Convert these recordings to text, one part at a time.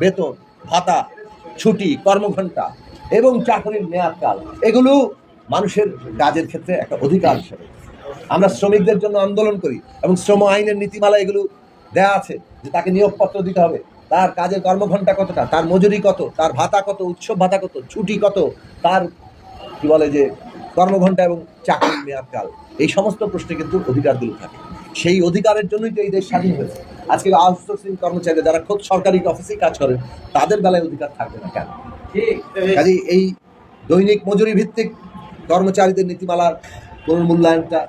বেতন, ভাতা, ছুটি, কর্মঘণ্টা এবং চাকরির মেয়াদকাল, এগুলো মানুষের কাজের ক্ষেত্রে একটা অধিকার হিসেবে। আমরা শ্রমিকদের জন্য আন্দোলন করি এবং শ্রম আইনের নীতিমালা এগুলো দেয়া আছে যে তাকে নিয়োগপত্র দিতে হবে। তার কাজের কর্মঘণ্টা কতটা? তার মজুরি কত? তার ভাতা কত? উৎসব ভাতা কত? ছুটি কত? তার, কি বলে যে, কর্মঘণ্টা এবং চাকরির মেয়াদকাল। এই সমস্ত প্রশ্নে কিন্তু অধিকারগুলো থাকে। সেই অধিকারের জন্যই তো এই দেশ স্বাধীন হয়েছে। আজকে আউটসোর্সিং কর্মচারীরা যারা খোদ সরকারি অফিসেই কাজ করেন তাদের বেলায় অধিকার থাকবে না কেন? কাজে এই দৈনিক মজুরি ভিত্তিক কর্মচারীদের নীতিমালার পুনর্মূল্যায়নটা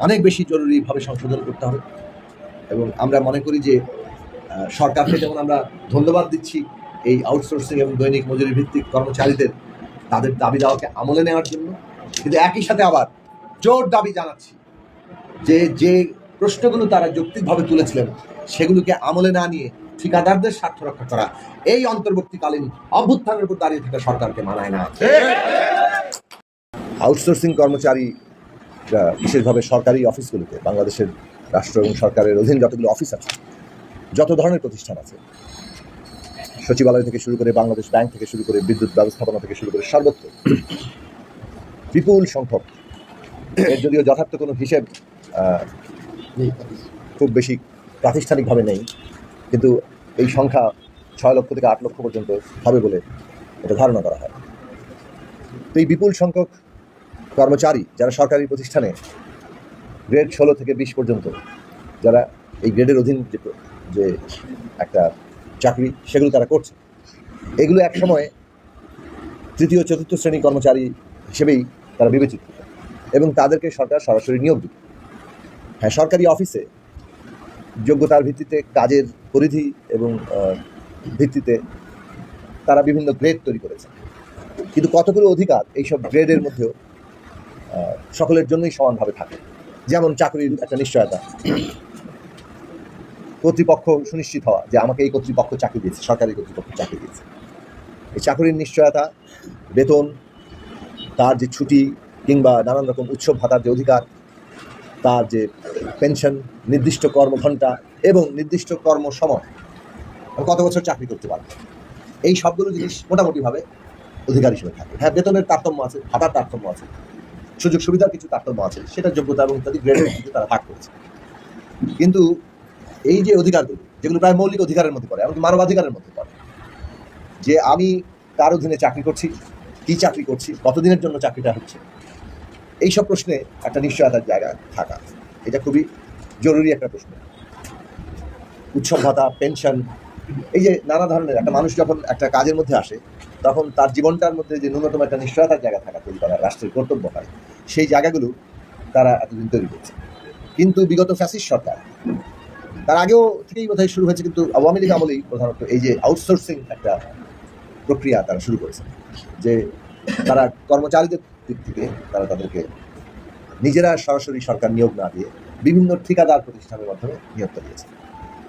অনেক বেশি জরুরিভাবে সংশোধন করতে হবে এবং আমরা মনে করি যে সরকারকে যেমন আমরা ধন্যবাদ দিচ্ছি এই আউটসোর্সিং এবং দৈনিক মজুরি ভিত্তিক কর্মচারীদের তাদের দাবি দাওয়াকে আমলে নেওয়ার জন্য। কিন্তু একই সাথে আবার জোর দাবি জানাচ্ছি যে যে প্রশ্নগুলো তারা যৌক্তিকভাবে তুলেছিলেন। সেগুলোকে আমলে না নিয়ে ঠিকাদারদের স্বার্থ রক্ষা করা এই অন্তর্বর্তীকালীন অভ্যুত্থানের উপর দাঁড়িয়ে থাকা সরকারকে মানায় না। আউটসোর্সিং কর্মচারী বিশেষভাবে সরকারি অফিসগুলোতে, বাংলাদেশের রাষ্ট্র এবং সরকারের অধীন যতগুলো অফিস আছে, যত ধরনের প্রতিষ্ঠান আছে, সচিবালয় থেকে শুরু করে বাংলাদেশ ব্যাংক থেকে শুরু করে বিদ্যুৎ ব্যবস্থাপনা থেকে শুরু করে সর্বত্র বিপুল সংখ্যক, এর যদিও যথার্থ কোনো হিসেব খুব বেশি প্রাতিষ্ঠানিকভাবে নেই। কিন্তু এই সংখ্যা ছয় লক্ষ থেকে আট লক্ষ পর্যন্ত হবে বলে এটা ধারণা করা হয়। তো এই বিপুল সংখ্যক কর্মচারী যারা সরকারি প্রতিষ্ঠানে গ্রেড ষোলো থেকে বিশ পর্যন্ত, যারা এই গ্রেডের অধীন যে একটা চাকরি, সেগুলো তারা করছে। এগুলো এক সময় তৃতীয়, চতুর্থ শ্রেণি কর্মচারী হিসেবেই তারা বিবেচিত। এবং তাদেরকে সরকার সরাসরি নিয়োগ দিত হ্যাঁ সরকারি অফিসে যোগ্যতার ভিত্তিতে কাজের পরিধি এবং ভিত্তিতে তারা বিভিন্ন গ্রেড তৈরি করেছে। কিন্তু কতগুলো অধিকার এইসব গ্রেডের মধ্যেও সকলের জন্যই সমানভাবে থাকে। যেমন চাকরির একটা নিশ্চয়তা। কর্তৃপক্ষ সুনিশ্চিত হওয়া যে আমাকে এই কর্তৃপক্ষ চাকরি দিয়েছে, সরকারি কর্তৃপক্ষ চাকরি দিয়েছে। এই চাকরির নিশ্চয়তা, বেতন, তার যে ছুটি কিংবা নানান রকম উৎসব ভাতার যে অধিকার, তার যে পেনশন, নির্দিষ্ট কর্মঘণ্টা এবং নির্দিষ্ট কর্মসময় কত বছর চাকরি করতে পারবে? এই সবগুলো জিনিস মোটামুটিভাবে অধিকার হিসেবে থাকে। হ্যাঁ বেতনের তারতম্য আছে, ভাতার তারতম্য আছে, সুযোগ সুবিধার কিছু তারতম্য আছে, সেটা যোগ্যতা এবং ইত্যাদি গ্রেডের ভিত্তিতে তারা ভাগ করেছে। কিন্তু এই যে অধিকারগুলো, যেগুলো প্রায় মৌলিক অধিকারের মধ্যে পড়ে, এমনকি মানবাধিকারের মধ্যে পড়ে, যে আমি কার অধীনে চাকরি করছি, কি চাকরি করছি, কতদিনের জন্য চাকরিটা হচ্ছে, এইসব প্রশ্নে একটা নিশ্চয়তার জায়গা থাকা। এটা খুবই জরুরি একটা প্রশ্ন। উৎসব ভাতা পেনশন এই যে নানা ধরনের একটা মানুষ যখন একটা কাজের মধ্যে আসে, তখন তার জীবনটার মধ্যে যে ন্যূনতম একটা নিশ্চয়তার জায়গা থাকা তৈরি করা, রাষ্ট্রের কর্তব্য হয়, সেই জায়গাগুলো তারা এতদিন তৈরি করছে। কিন্তু বিগত ফ্যাসিস্ট সরকার, তার আগেও থেকেই বোধহয় শুরু হয়েছে, কিন্তু আওয়ামী লীগ আমলেই প্রধানত এই যে আউটসোর্সিং একটা প্রক্রিয়া তারা শুরু করেছে, যে তারা কর্মচারীদের দিক থেকে তারা তাদেরকে নিজেরা সরাসরি সরকার নিয়োগ না দিয়ে বিভিন্ন ঠিকাদার প্রতিষ্ঠানের মাধ্যমে নিয়োগটা দিয়েছে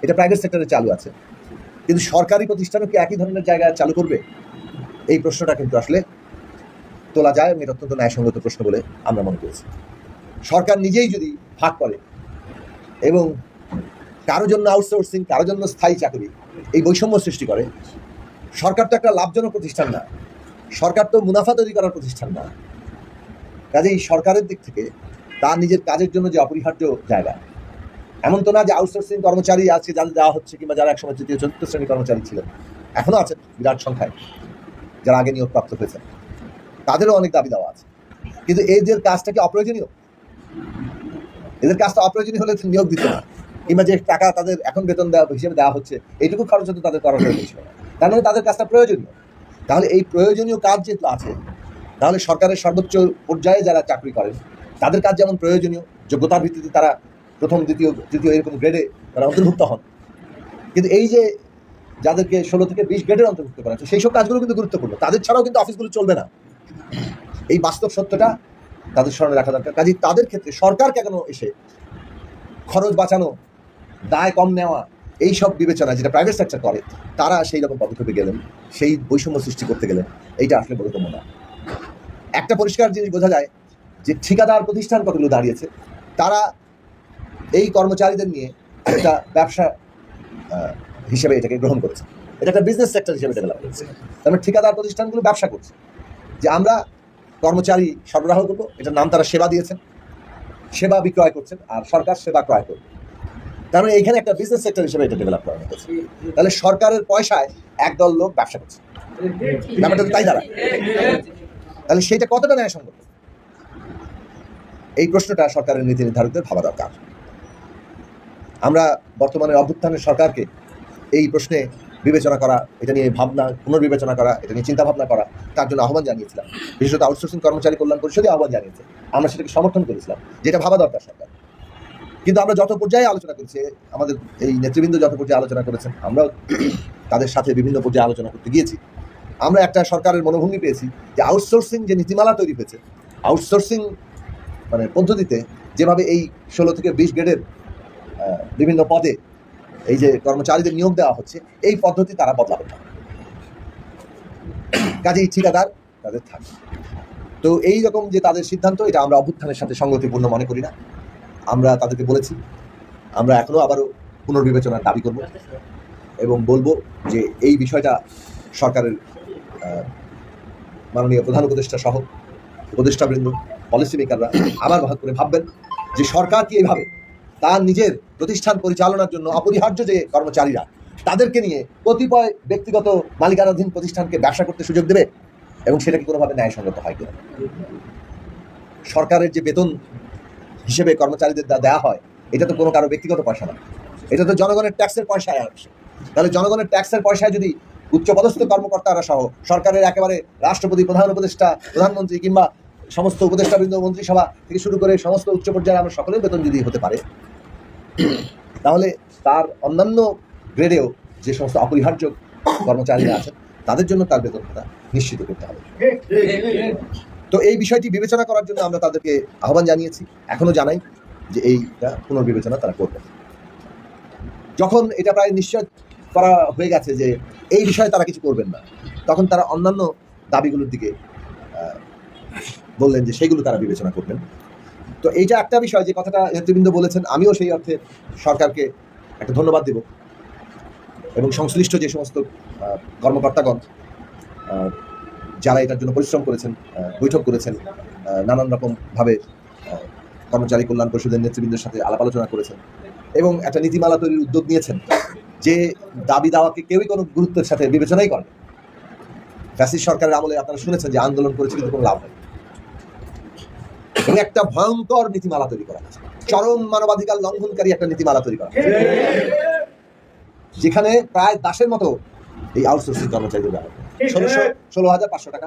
এটা প্রাইভেট সেক্টরে চালু আছে। কিন্তু সরকারি প্রতিষ্ঠানও কি একই ধরনের জায়গায় চালু করবে? এই প্রশ্নটা কিন্তু আসলে তোলা যায় এবং এটা অত্যন্ত ন্যায়সঙ্গত প্রশ্ন বলে আমরা মনে করেছি। সরকার নিজেই যদি ভাগ করে এবং কারও জন্য আউটসোর্সিং কারও জন্য স্থায়ী চাকরি এই বৈষম্য সৃষ্টি করে, সরকার তো একটা লাভজনক প্রতিষ্ঠান না। সরকার তো মুনাফা তৈরি করার প্রতিষ্ঠান না। কাজেই সরকারের দিক থেকে তার নিজের কাজের জন্য যে অপরিহার্য জায়গা। এমন তো না যে আউটসোর্সিং কর্মচারী আজকে যাদের দেওয়া হচ্ছে কিংবা যারা একসময় তৃতীয়, চতুর্থ শ্রেণির কর্মচারী ছিলেন এখনও আছে বিরাট সংখ্যায়, যারা আগে নিয়োগপ্রাপ্ত হয়েছেন তাদেরও অনেক দাবি দেওয়া আছে। কিন্তু এদের কাজটা কি অপ্রয়োজনীয়? এদের কাজটা অপ্রয়োজনীয় হলে নিয়োগ দিত না কিংবা যে টাকা তাদের এখন বেতন দেওয়া, হিসেবে দেওয়া হচ্ছে এইটুকু খরচ হতো তাদের করার প্রয়োজন ছিল না তার মানে তাদের কাজটা প্রয়োজনীয়। তাহলে এই প্রয়োজনীয় কাজ যেহেতু আছে তাহলে সরকারের সর্বোচ্চ পর্যায়ে যারা চাকরি করেন, তাদের কাজ যেমন প্রয়োজনীয়, যোগ্যতার ভিত্তিতে তারা প্রথম, দ্বিতীয়, তৃতীয় এরকম গ্রেডে তারা অন্তর্ভুক্ত হন। কিন্তু এই যে যাদেরকে ষোলো থেকে বিশ গ্রেডের অন্তর্ভুক্ত করা হচ্ছে সেই সব কাজগুলো কিন্তু গুরুত্বপূর্ণ। তাদের ছাড়াও কিন্তু অফিসগুলো চলবে না। এই বাস্তব সত্যটা তাদের স্মরণে রাখা দরকার। কাজে তাদের ক্ষেত্রে সরকার কেন এসে খরচ বাঁচানো, দায় কম নেওয়া এই সব বিবেচনা যেটা প্রাইভেট সেক্টর করে, তারা সেই রকম পদক্ষেপে গেলেন, সেই বৈষম্য সৃষ্টি করতে গেলেন, এইটা আসলে বোধগম্য না একটা পরিষ্কার জিনিস বোঝা যায় যে ঠিকাদার প্রতিষ্ঠান কতগুলো দাঁড়িয়েছে। তারা এই কর্মচারীদের নিয়ে একটা ব্যবসা হিসেবে এটাকে গ্রহণ করেছে। এটা একটা বিজনেস সেক্টর হিসেবে ডেভেলপ করেছে। তার মানে ঠিকাদার প্রতিষ্ঠানগুলো ব্যবসা করছে। যে আমরা কর্মচারী সরবরাহ করব, এটার নাম তারা সেবা দিয়েছেন। সেবা বিক্রয় করছেন, আর সরকার সেবা ক্রয় করবে। তার মানে এইখানে একটা বিজনেস সেক্টর হিসেবে এটা ডেভেলপ করা হয়েছে। তাহলে সরকারের পয়সায় একদল লোক ব্যবসা করছে। ব্যাপারটা তো তাই দাঁড়ায়। তাহলে সেইটা কতটা ন্যায়সঙ্গত? এই প্রশ্নটা সরকারের নীতি নির্ধারকদের ভাবা দরকার। আমরা বর্তমানে অভ্যুত্থানের সরকারকে এই প্রশ্নে বিবেচনা করা, এটা নিয়ে ভাবনা, পুনর্বিবেচনা করা, এটা নিয়ে চিন্তা ভাবনা করা, তার জন্য আহ্বান জানিয়েছিলাম। বিশেষত আউটসোর্সিং কর্মচারী কল্যাণ পরিষদে আহ্বান জানিয়েছে। আমরা সেটাকে সমর্থন করেছিলাম, যেটা ভাবা দরকার সরকার। কিন্তু আমরা যত পর্যায়ে আলোচনা করেছি, আমাদের এই নেতৃবৃন্দ যত পর্যায়ে আলোচনা করেছেন, আমরাও তাদের সাথে বিভিন্ন পর্যায়ে আলোচনা করতে গিয়েছি। আমরা একটা সরকারের মনোভঙ্গি পেয়েছি যে আউটসোর্সিং যে নীতিমালা তৈরি হয়েছে আউটসোর্সিং মানে পদ্ধতিতে যেভাবে এই ষোলো থেকে বিশ গ্রেডের বিভিন্ন পদে এই যে কর্মচারীদের নিয়োগ দেওয়া হচ্ছে, এই পদ্ধতি তারা বদলাবে না। কাজেই ঠিকাদার তাদের থাকে। তো এই রকম যে তাদের সিদ্ধান্ত, এটা আমরা অভ্যুত্থানের সাথে সঙ্গতিপূর্ণ মনে করি না। আমরা তাদেরকে বলেছি, আমরা এখনও আবারও পুনর্বিবেচনার দাবি করব এবং বলব যে এই বিষয়টা সরকারের মাননীয় প্রধান উপদেষ্টা সহ উপদেষ্টাবৃন্দ পলিসি মেকাররা আবার ভাগ করে ভাববেন যে সরকার কি এইভাবে তার নিজের প্রতিষ্ঠান পরিচালনার জন্য অপরিহার্য যে কর্মচারীরা তাদেরকে নিয়ে কতিপয় ব্যক্তিগত মালিকানাধীন প্রতিষ্ঠানকে ব্যবসা করতে সুযোগ দেবে এবং সেটা কি কোনোভাবে ন্যায়সঙ্গত হয় কিনা? সরকারের যে বেতন হিসেবে কর্মচারীদের দেওয়া হয়, এটা তো কোনো কারও ব্যক্তিগত পয়সা না। এটা তো জনগণের ট্যাক্সের পয়সায় আসে। তাহলে জনগণের ট্যাক্সের পয়সায় যদি উচ্চপদস্থ কর্মকর্তারা সহ সরকারের একেবারে রাষ্ট্রপতি, প্রধান উপদেষ্টা, প্রধানমন্ত্রী কিংবা সমস্ত উপদেষ্টাবৃন্দ, মন্ত্রিসভা থেকে শুরু করে সমস্ত উচ্চ পর্যায়ে আমরা সকলের বেতন যদি হতে পারে, তাহলে তার অন্যান্য গ্রেডেও যে সমস্ত অপরিহার্য কর্মচারীরা আছেন, তাদের জন্য তার বেতনটা নিশ্চিত করতে হবে। তো এই বিষয়টি বিবেচনা করার জন্য আমরা তাদেরকে আহ্বান জানিয়েছি, এখনও জানাই যে এইটা পুনর্বিবেচনা তারা করবে। যখন এটা প্রায় নিশ্চয় করা হয়ে গেছে যে এই বিষয়ে তারা কিছু করবেন না। তখন তারা অন্যান্য দাবিগুলোর দিকে বললেন যে সেগুলো তারা বিবেচনা করবেন। তো এইটা একটা বিষয় যে কথাটা নেতৃবৃন্দ বলেছেন, আমিও সেই অর্থে সরকারকে একটা ধন্যবাদ দেব। এবং সংশ্লিষ্ট যে সমস্ত কর্মকর্তাগণ যারা এটার জন্য পরিশ্রম করেছেন বৈঠক করেছেন নানান রকমভাবে কর্মচারী কল্যাণ পরিষদের নেতৃবৃন্দের সাথে আলাপ আলোচনা করেছেন এবং একটা নীতিমালা তৈরির উদ্যোগ নিয়েছেন যে দাবি দাওয়াকে কেউই কোনো গুরুত্বের সাথে বিবেচনাই করে না। ফ্যাসিস্ট সরকারের আমলে আপনারা শুনেছেন যে আন্দোলন করেছে কিন্তু কোনো লাভ এবং একটা ভয়ঙ্কর নীতিমালা তৈরি করা হয়েছে। চরম মানবাধিকার লঙ্ঘনকারী একটা নীতিমালা তৈরি করা যেখানে প্রায় দাসের মতো এই আউটসোর্সিং কর্মচারীদের ব্যাপার ষোলোশো, ষোলো হাজার পাঁচশো টাকা।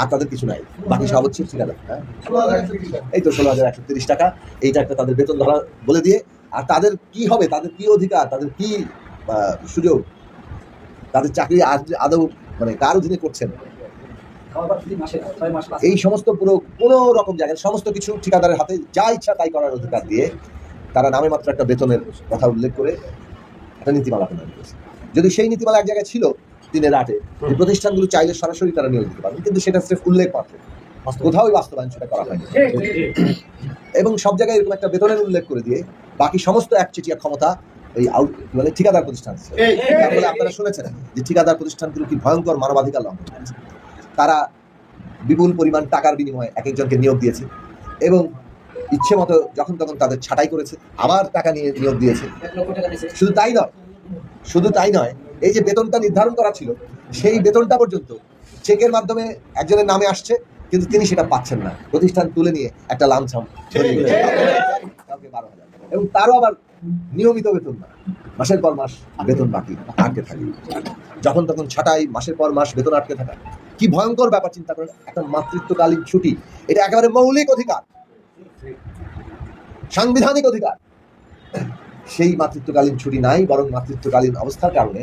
আর তাদের কিছু নাই। বাকি সব হচ্ছে হ্যাঁ? এই তো ষোলো হাজার একশো তিরিশ টাকা। এইটা একটা তাদের বেতন ধরা বলে দিয়ে আর তাদের কি হবে? তাদের কি অধিকার? তাদের কি সুযোগ? তাদের চাকরি আদৌ মানে কার অধীনে করছেন? এই সমস্ত পুরো কোনো রকম জায়গায় সমস্ত কিছু ঠিকাদারের হাতে যা ইচ্ছা তাই করার অধিকার দিয়ে তারা নামে মাত্র একটা বেতনের কথা উল্লেখ করে একটা নীতিমালা প্রণয়ন করেছে। যদি সেই নীতিমালা এক জায়গায় ছিল দিনের আটে যে প্রতিষ্ঠানগুলো চাইলে সরাসরি তারা নিয়োগ দিতে পারবে কিন্তু সেটা সির্ফ উল্লেখ মাত্র কোথাওই বাস্তবায়ন সেটা করা হয়নি। এবং সব জায়গায় এরকম একটা বেতনের উল্লেখ করে দিয়ে বাকি সমস্ত একচেটিয়া ক্ষমতা এই আউট বলে ঠিকাদার প্রতিষ্ঠান ফলে আপনারা শুনেছেন যে ঠিকাদার প্রতিষ্ঠানগুলো কি ভয়ঙ্কর মানবাধিকার লঙ্ঘন করেছে। তারা বিপুল পরিমাণ টাকার বিনিময়ে এক একজনকে নিয়োগ দিয়েছে এবং ইচ্ছে মতো যখন তখন তাদের ছাঁটাই করেছে আবার টাকা নিয়ে নিয়োগ দিয়েছে। শুধু তাই নয় শুধু তাই নয় এই যে বেতনটা নির্ধারণ করা ছিল সেই বেতনটা পর্যন্ত চেকের মাধ্যমে একজনের নামে আসছে কিন্তু তিনি সেটা পাচ্ছেন না। প্রতিষ্ঠান তুলে নিয়ে একটা লামছাম কাউকে 12,000 টাকা। এবং তারও আবার নিয়মিত বেতন না। মাসের পর মাস বেতন বাকি, আটকে থাকে। যখন তখন ছাটাই, মাসের পর মাস বেতন আটকে থাকা। কি ভয়ঙ্কর ব্যাপার, চিন্তা করেন, একটা মাতৃত্বকালীন ছুটি, এটা একেবারে মৌলিক অধিকার। সাংবিধানিক অধিকার। সেই মাতৃত্বকালীন ছুটি নাই, বরং মাতৃত্বকালীন অবস্থার কারণে